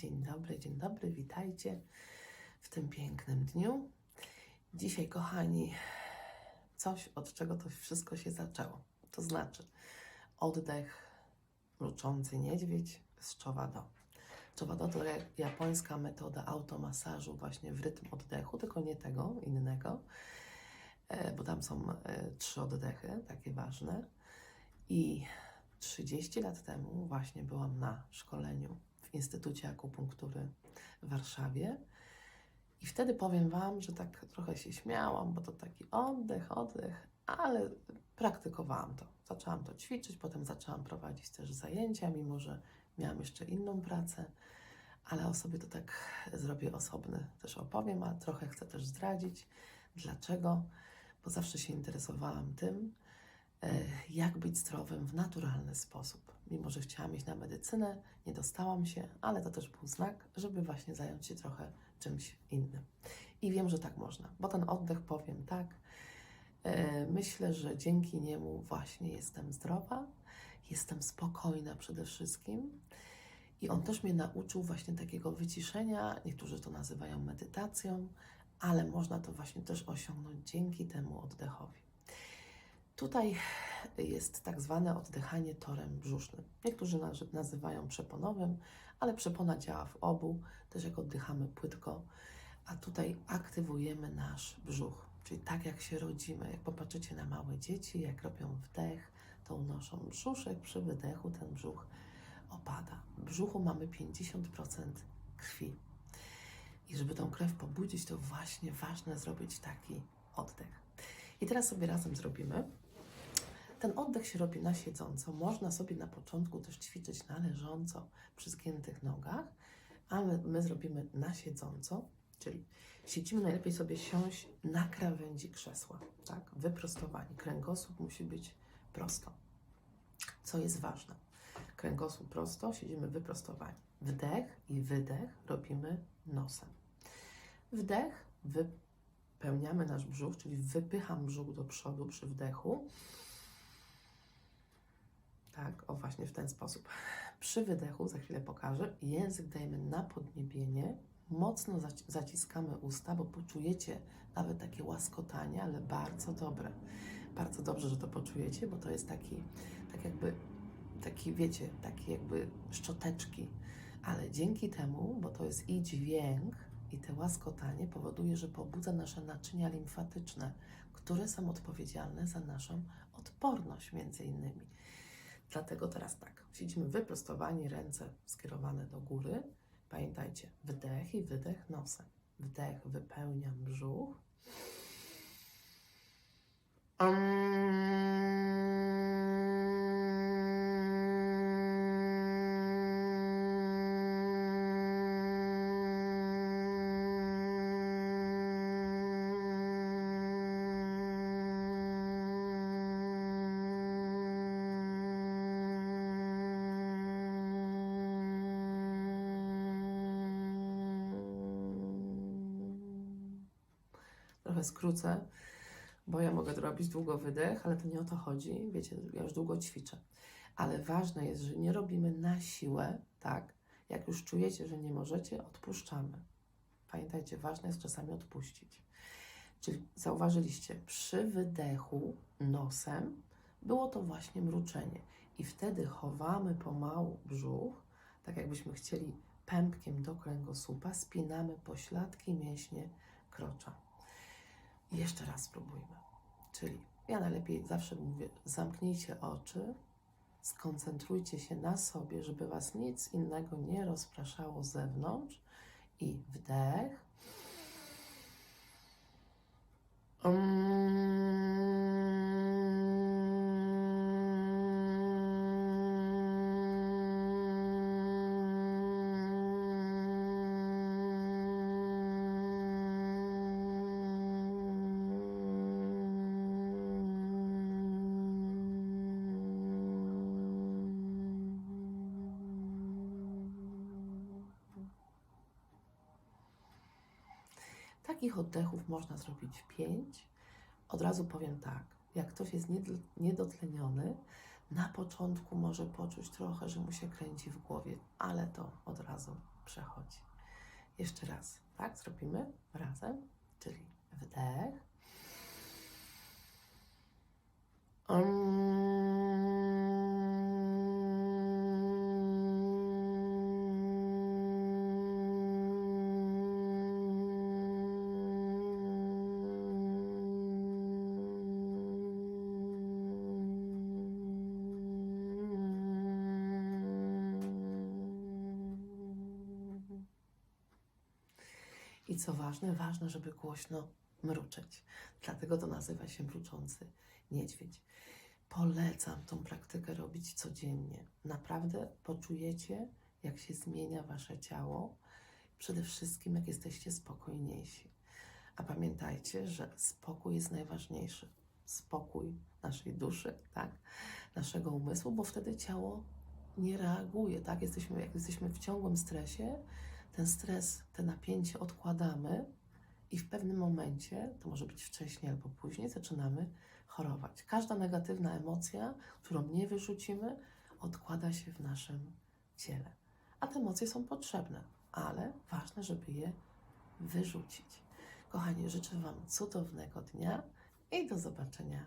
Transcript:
dzień dobry, dzień dobry, witajcie w tym pięknym dniu. Dzisiaj, kochani, coś, od czego to wszystko się zaczęło. To znaczy oddech, mruczący niedźwiedź z czowado. Czowado to ja- japońska metoda automasażu właśnie w rytm oddechu, tylko nie tego, innego, e, bo tam są e, trzy oddechy, takie ważne. I 30 lat temu właśnie byłam na szkoleniu w Instytucie Akupunktury w Warszawie. I wtedy powiem Wam, że tak trochę się śmiałam, bo to taki oddech, oddech, ale praktykowałam to. Zaczęłam to ćwiczyć, potem zaczęłam prowadzić też zajęcia, mimo że miałam jeszcze inną pracę, ale o sobie to tak zrobię osobny też opowiem, a trochę chcę też zdradzić. Dlaczego? Bo zawsze się interesowałam tym, e, jak być zdrowym w naturalny sposób. Mimo, że chciałam iść na medycynę, nie dostałam się, ale to też był znak, żeby właśnie zająć się trochę czymś innym. I wiem, że tak można, bo ten oddech, powiem tak, e, myślę, że dzięki niemu właśnie jestem zdrowa, jestem spokojna przede wszystkim. I on też mnie nauczył właśnie takiego wyciszenia. Niektórzy to nazywają medytacją, ale można to właśnie też osiągnąć dzięki temu oddechowi. Tutaj jest tak zwane oddychanie torem brzusznym. Niektórzy naz- nazywają przeponowym, ale przepona działa w obu, też jak oddychamy płytko, a tutaj aktywujemy nasz brzuch. Czyli tak jak się rodzimy, jak popatrzycie na małe dzieci, jak robią wdech, to unoszą brzuszek, przy wydechu ten brzuch opada. W brzuchu mamy 50% krwi. I żeby tą krew pobudzić, to właśnie ważne zrobić taki oddech. I teraz sobie razem zrobimy. Ten oddech się robi na siedząco. Można sobie na początku też ćwiczyć na leżąco przy zgiętych nogach, a my, my zrobimy na siedząco, czyli siedzimy najlepiej sobie siąść na krawędzi krzesła, tak? Wyprostowani. Kręgosłup musi być prosto. Co jest ważne? Kręgosłup prosto, siedzimy wyprostowani. Wdech i wydech robimy nosem. Wdech, wypełniamy nasz brzuch, czyli wypycham brzuch do przodu przy wdechu. Tak, o właśnie w ten sposób. Przy wydechu, za chwilę pokażę, język dajemy na podniebienie, mocno zaci- zaciskamy usta, bo poczujecie nawet takie łaskotanie, ale bardzo dobre. Bardzo dobrze, że to poczujecie, bo to jest taki, tak jakby, taki wiecie, taki jakby szczoteczki, ale dzięki temu, bo to jest i dźwięk, i te łaskotanie powoduje, że pobudza nasze naczynia limfatyczne, które są odpowiedzialne za naszą odporność między innymi. Dlatego teraz tak, siedzimy wyprostowani, ręce skierowane do góry. Pamiętajcie, wdech i wydech nosem. Wdech, wypełniam brzuch. Trochę skrócę, bo ja mogę robić długo wydech, ale to nie o to chodzi. Wiecie, ja już długo ćwiczę. Ale ważne jest, że nie robimy na siłę, tak? Jak już czujecie, że nie możecie, odpuszczamy. Pamiętajcie, ważne jest czasami odpuścić. Czyli zauważyliście, przy wydechu nosem było to właśnie mruczenie. I wtedy chowamy pomału brzuch, tak jakbyśmy chcieli pępkiem do kręgosłupa, spinamy pośladki, mięśnie krocza. Jeszcze raz spróbujmy. Czyli ja najlepiej zawsze mówię, zamknijcie oczy, skoncentrujcie się na sobie, żeby was nic innego nie rozpraszało z zewnątrz. I wdech. Takich oddechów można zrobić pięć. Od razu powiem tak, jak ktoś jest niedotleniony, na początku może poczuć trochę, że mu się kręci w głowie, ale to od razu przechodzi. Jeszcze raz, tak? Zrobimy razem, czyli wdech. I co ważne, ważne, żeby głośno mruczeć. Dlatego to nazywa się mruczący niedźwiedź. Polecam tą praktykę robić codziennie. Naprawdę poczujecie, jak się zmienia wasze ciało, przede wszystkim jak jesteście spokojniejsi. A pamiętajcie, że spokój jest najważniejszy. Spokój naszej duszy, tak? Naszego umysłu, bo wtedy ciało nie reaguje, tak? Jesteśmy, jak jesteśmy w ciągłym stresie, ten stres, te napięcie odkładamy i w pewnym momencie, to może być wcześniej albo później, zaczynamy chorować. Każda negatywna emocja, którą nie wyrzucimy, odkłada się w naszym ciele. A te emocje są potrzebne, ale ważne, żeby je wyrzucić. Kochani, życzę Wam cudownego dnia i do zobaczenia